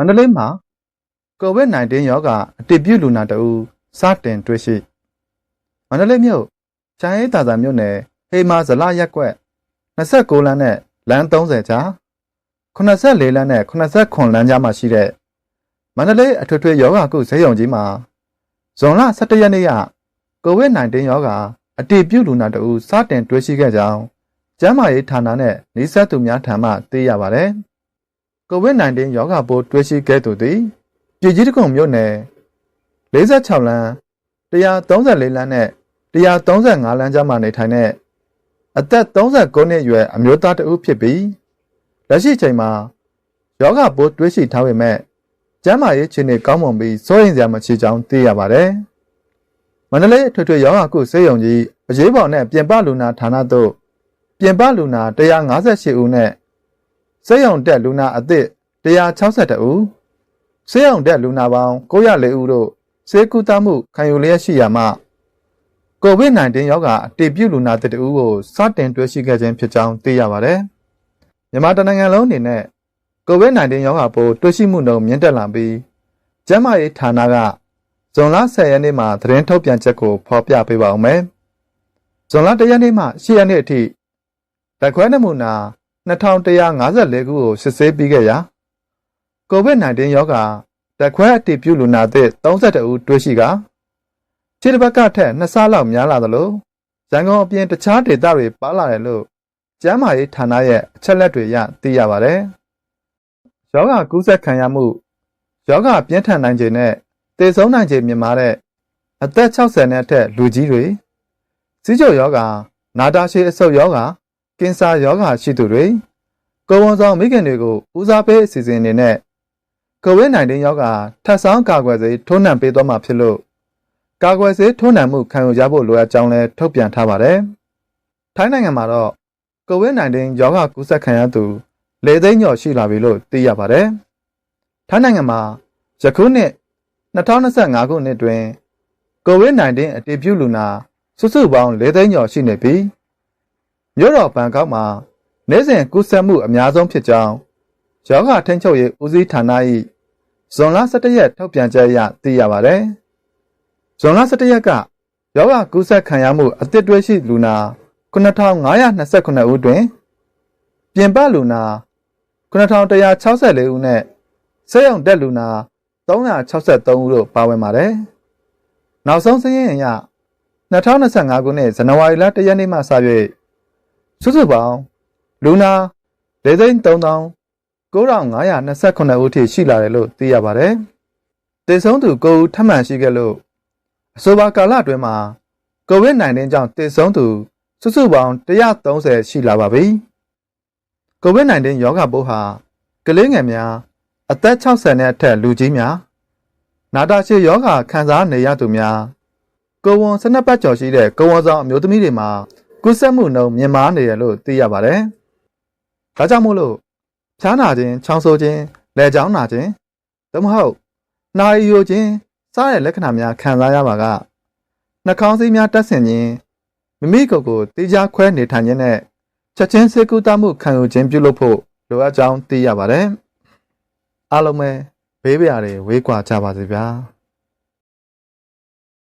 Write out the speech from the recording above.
မန္တလေးမှာ COVID-19 ရောဂါအတည်ပြုလူနာတဦးစတင်တွေ့ရှိမန္တလေးမြို့ချမ်းရေးတာသာမြို့နယ်ဟေမာဇလရက်ကွက်29လမ်းနဲ့လမ်း30ကြား84လမ်းနဲ့89လမ်းကြားမှာရှိတဲ့မန္တလေးအထွေထွေယောဂကုဈေးရုံကြီးမှာဇွန်လ17ရက်နေ့က COVID-19 ရောဂါအတည်ပြုလူနာတဦးစတင်တွေ့ရှိခဲ့ကြောင်းကျန်းမာရေးဌာနနဲ့နှိစက်သူများထံမှသိရပါတယ်။ COVID-19 ရောဂါပိုးတွေ့ရှိခဲ့သူသည်ပြည်ကြီးတကုံမြို့နယ်46လမ်း134လမ်းနဲ့135လမ်းကြားမှာနေထိုင်တဲ့အသက်39နှစ်အရွယ်အမျိုးသားတဦးဖြစ်ပြီးလက်ရှိချိန်မှာယောဂပိုးတွေ့ရှိထားပေမဲ့ကျန်းမာရေးအခြေအနေကောင်းမွန်ပြီးစိုးရိမ်စရာမရှိကြောင်းသိရပါတယ်။မန္တလေးထွေထွေယောဂကုစေယုံကြီးအရေးပေါ်နဲ့ပြင်ပလူနာဌာနသို့ပြင်ပလူနာ158ဦးနဲ့ စေယုံတက်လူနာအသစ်162ဦးစေယုံတက်လူနာပေါင်း904ဦးတို့စေကူတမှုခံယူလျက်ရှိရာမှ COVID-19 ရောဂါအတည်ပြုလူနာတစ်ဦးကိုစတင်တွေ့ရှိခဲ့ခြင်းဖြစ်ကြောင်းသိရပါတယ်။မြန်မာတနိုင်ငံလုံးအနေနဲ့ COVID-19 ရောဂါပိုးတွေ့ရှိမှုနှုန်းမြင့်တက်လာပြီးကျန်းမာရေးဌာနကဇွန်လ10ရက်နေ့မှာသတင်းထုတ်ပြန်ချက်ကိုဖော်ပြပေးပါဦးမယ်။ဇွန်လ1ရက်နေ့မှ10ရက်နေ့အထိလက်ခွဲနမူနာ 2154ခုကိုစစ်ဆေးပြီးခဲ့ရာ COVID-19 ရောဂါလက်ခွဲအတည်ပြုလူနာသစ်32ဦးတွေ့ရှိကာခြေတစ်ပတ်ကထက်2ဆလောက်များလာသလိုရန်ကုန်အပြင်တခြားဒေသတွေပါလာတယ်လို့ကျန်းမာရေးဌာနရဲ့အချက်လက်တွေရသိရပါတယ်။ယောဂကူးစက်ခံရမှုယောဂပြင်းထန်နိုင်ခြင်းနဲ့သေဆုံးနိုင်ခြင်းမြင့်မာတဲ့အသက်60နဲ့အထက်လူကြီးတွေစီးကျုပ်ယောဂနာတာရှည်အဆုတ်ယောဂ ကင်ဆာယောဂရှိသူတွေကိုယ်ဝန်ဆောင်မိခင်တွေကိုဦးစားပေးအစီအစဉ်အနေနဲ့ COVID-19 ရောဂါထပ်ဆောင်းကာကွယ်ဆေးထိုးနှံပေးသွားမှာဖြစ်လို့ကာကွယ်ဆေးထိုးနှံမှုခံယူကြဖို့လိုအပ်ကြောင်းလည်းထုတ်ပြန်ထားပါတယ်။ထိုင်းနိုင်ငံမှာတော့ COVID-19 ရောဂါကူးစက်ခံရသူလေသိန်းကျော်ရှိလာပြီလို့သိရပါတယ်။ထိုင်းနိုင်ငံမှာယခုနှစ်2025ခုနှစ်တွင် COVID-19 အတည်ပြုလူနာစုစုပေါင်း၄သိန်းကျော်ရှိနေပြီး မြို့တော်ဘန်ကောက်မှာနေ့စဉ်ကူးစက်မှုအများဆုံးဖြစ်ကြောင်းယောဂထိန်းချုပ်ရေးဦးစီးဌာန၏ဇွန်လ17ရက်ထုတ်ပြန်ချက်အရသိရပါတယ်။ဇွန်လ17ရက်ကယောဂကူးစက်ခံရမှုအသစ်တွဲရှိလူနာ9529ဦးတွင်ပြင်ပလူနာ9164ဦးနဲ့ဆေးရုံတက်လူနာ363ဦးတို့ပါဝင်ပါတယ်။နောက်ဆုံးစာရင်းအရ2025ခုနှစ်ဇန်နဝါရီလ1ရက်နေ့မှစ၍ စုစုပေါင်းလူနာ4,300 9529ဦးထိရှိလာတယ်လို့သိရပါတယ်။တေဆုံးသူ9ဦးထပ်မံရှိခဲ့လို့အဆိုပါကာလအတွင်းမှာ COVID-19 ကြောင့်တေဆုံးသူစုစုပေါင်း130ရှိလာပါပြီ။ COVID-19 ရောဂါပိုးဟာကလေးငယ်များအသက်60နဲ့အထက်လူကြီးများနာတာရှည်ယောဂါခံစားနေရသူများကိုဝန်စနက်ပတ်ကျော်ရှိတဲ့ကိုဝန်ဆောင်အမျိုးသမီးတွေမှာ ကူးစက်မှုနှုန်းမြင့်မားနေတယ်လို့သိရပါတယ်။ဒါကြောင့်မို့လို့ဖျားနာခြင်းချောင်းဆိုးခြင်းလဲချောင်းနာခြင်းသို့မဟုတ်နှာရည်ယိုခြင်းစတဲ့လက္ခဏာများခံစားရပါကနှာခေါင်းစည်းများတက်ဆင်ခြင်းမိမိကိုယ်ကိုတေးကြခွဲနေထိုင်ခြင်းနဲ့ချက်ချင်းစေကူတမှုခံယူခြင်းပြုလုပ်ဖို့လိုအပ်ကြောင်းသိရပါတယ်အားလုံးပဲဘေးပရာတွေဝေးကွာကြပါစေဗျာ